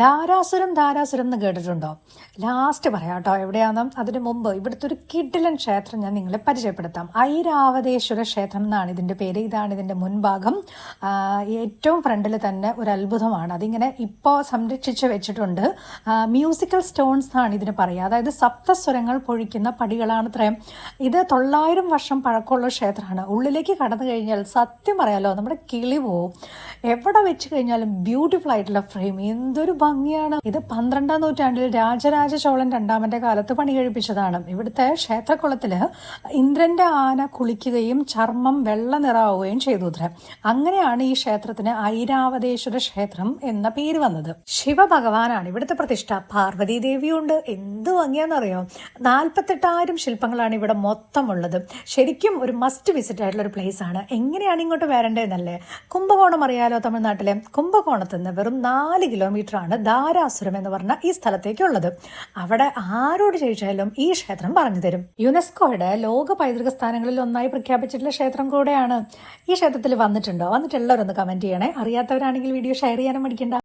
ധാരാസുരം ധാരാസുരം എന്ന് കേട്ടിട്ടുണ്ടോ? ലാസ്റ്റ് പറയാം കേട്ടോ എവിടെയാണെന്നും അതിന് മുമ്പ് ഇവിടുത്തെ ഒരു കിഡിലൻ ക്ഷേത്രം ഞാൻ നിങ്ങളെ പരിചയപ്പെടുത്താം. ഐരാവതേശ്വര ക്ഷേത്രം എന്നാണ് ഇതിന്റെ പേര്. ഇതാണ് ഇതിന്റെ മുൻഭാഗം. ഏറ്റവും ഫ്രണ്ടിൽ തന്നെ ഒരു അത്ഭുതമാണ്. അതിങ്ങനെ ഇപ്പോൾ സംരക്ഷിച്ച് വെച്ചിട്ടുണ്ട്. മ്യൂസിക്കൽ സ്റ്റോൺസ് എന്നാണ് ഇതിന് പറയുക. അതായത് സപ്തസ്വരങ്ങൾ പൊഴിക്കുന്ന പടികളാണ് ഇത്രയും ഇത് തൊള്ളായിരം വർഷം പഴക്കമുള്ള ക്ഷേത്രമാണ്. ഉള്ളിലേക്ക് കടന്നു കഴിഞ്ഞാൽ സത്യം പറയാലോ നമ്മുടെ കിളി പോവും. എവിടെ വെച്ച് കഴിഞ്ഞാലും ബ്യൂട്ടിഫുൾ ആയിട്ടുള്ള ഫ്രെയിം എന്തൊരു ഭംഗിയാണ്. ഇത് പന്ത്രണ്ടാം നൂറ്റാണ്ടിൽ രാജരാജ ചോളൻ രണ്ടാമന്റെ കാലത്ത് പണി കഴിപ്പിച്ചതാണ് ഇവിടുത്തെ ക്ഷേത്രക്കുളത്തിൽ ഇന്ദ്രന്റെ ആന കുളിക്കുകയും ചർമ്മം വെള്ള നിറാവുകയും ചെയ്തു അങ്ങനെയാണ് ഈ ക്ഷേത്രത്തിന് ഐരാവതേശ്വര ക്ഷേത്രം എന്ന പേര് വന്നത്. ശിവഭഗവാനാണ് ഇവിടുത്തെ പ്രതിഷ്ഠ. പാർവതി ദേവിയുണ്ട്. എന്ത് ഭംഗിയാണെന്നറിയോ നാൽപ്പത്തെട്ടായിരം ശില്പങ്ങളാണ് ഇവിടെ മൊത്തം ഉള്ളത് ശരിക്കും ഒരു മസ്റ്റ് വിസിറ്റ് ആയിട്ടുള്ള ഒരു പ്ലേസ് ആണ്. എങ്ങനെയാണ് ഇങ്ങോട്ട് വരേണ്ടതെന്നല്ലേ? കുംഭകോണം അറിയാലോ തമിഴ്നാട്ടിലെ? കുംഭകോണത്ത് നിന്ന് വെറും നാല് കിലോമീറ്റർ ആണ് ധാരാസുരം എന്ന് പറഞ്ഞ ഈ സ്ഥലത്തേക്കുള്ളത്. അവിടെ ആരോട് ചോദിച്ചാലും ഈ ക്ഷേത്രം പറഞ്ഞു തരും. യുനെസ്കോയുടെ ലോക പൈതൃക സ്ഥാനങ്ങളിൽ ഒന്നായി പ്രഖ്യാപിച്ചിട്ടുള്ള ക്ഷേത്രം കൂടെയാണ് ഈ ക്ഷേത്രത്തിൽ വന്നിട്ടുണ്ടോ? വന്നിട്ടുള്ളവരൊന്ന് കമന്റ് ചെയ്യണേ. അറിയാത്തവരാണെങ്കിൽ വീഡിയോ ഷെയർ ചെയ്യാനും മടിക്കണ്ട.